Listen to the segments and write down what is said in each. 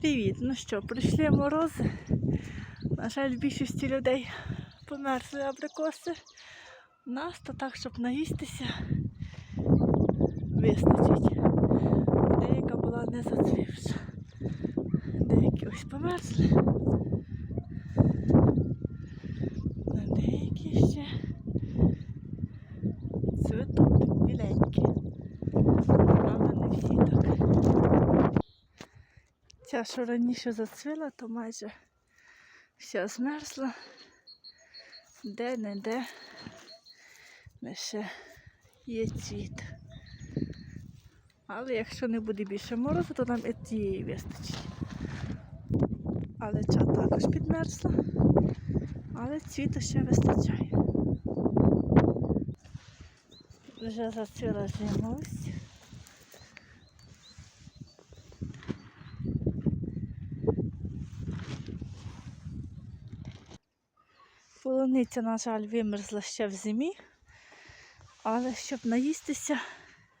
Привіт! Ну що, прийшли морози. На жаль, більшості людей померзли абрикоси. У нас то так, щоб наїстися, вистачить. Деяка була не зацвівша. Деякі ось померзли. А деякі ще цвітуть біленькі. Правда, не всі так. Ця, що раніше зацвіла, то майже вся змерзла. Де-не-де ще є цвіт. Але якщо не буде більше морозу, то нам і тієї вистачить. Але ця також підмерзла, але цвіту ще вистачає. Вже зацвіла зимовість. Полуниця, на жаль, вимерзла ще в зимі, але щоб наїстися,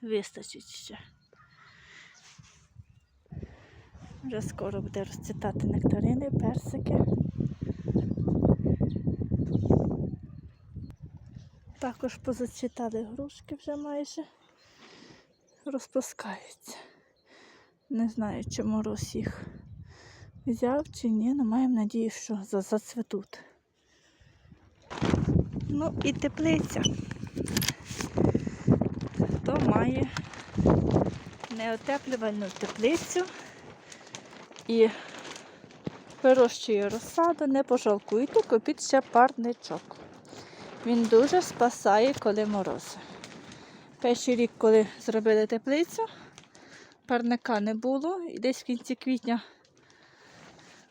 вистачить ще. Вже скоро буде розцвітати нектарини, персики. Також позацвітали грушки вже майже розпускаються. Не знаю, чи мороз їх взяв чи ні, але маємо надію, що за- зацвітуть. Ну і теплиця. То має неотеплювальну теплицю і вирощує розсаду, не пожалкуйте, купіть ще парничок. Він дуже спасає, коли морози. Перший рік, коли зробили теплицю, парника не було, і десь в кінці квітня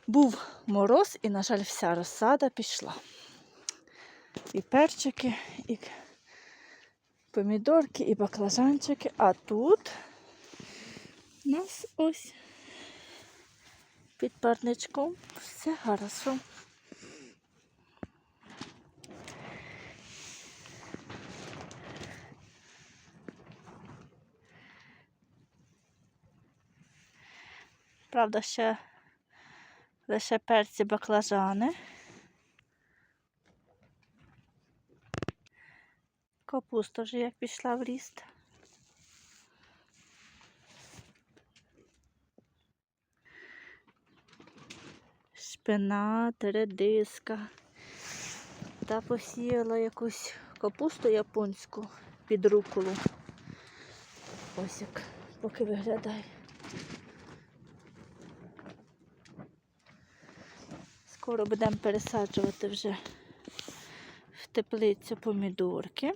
був мороз, і, на жаль, вся розсада пішла і перчики, і помідорки, і баклажанчики. А тут у нас ось під парничком все хорошо. Правда, ще лише перці баклажани. Капуста вже як пішла в ріст. Шпинат, редиска. Та посіяла якусь капусту японську під руколу. Ось як поки виглядає. Скоро будемо пересаджувати вже в теплицю помідорки.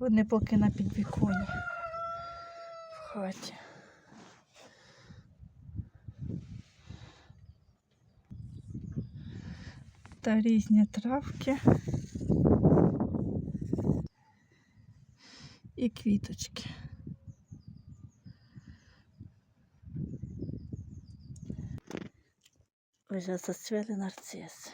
Вони поки на підвіконі в хаті. Та різні травки і квіточки. Вже зацвіли нарциси.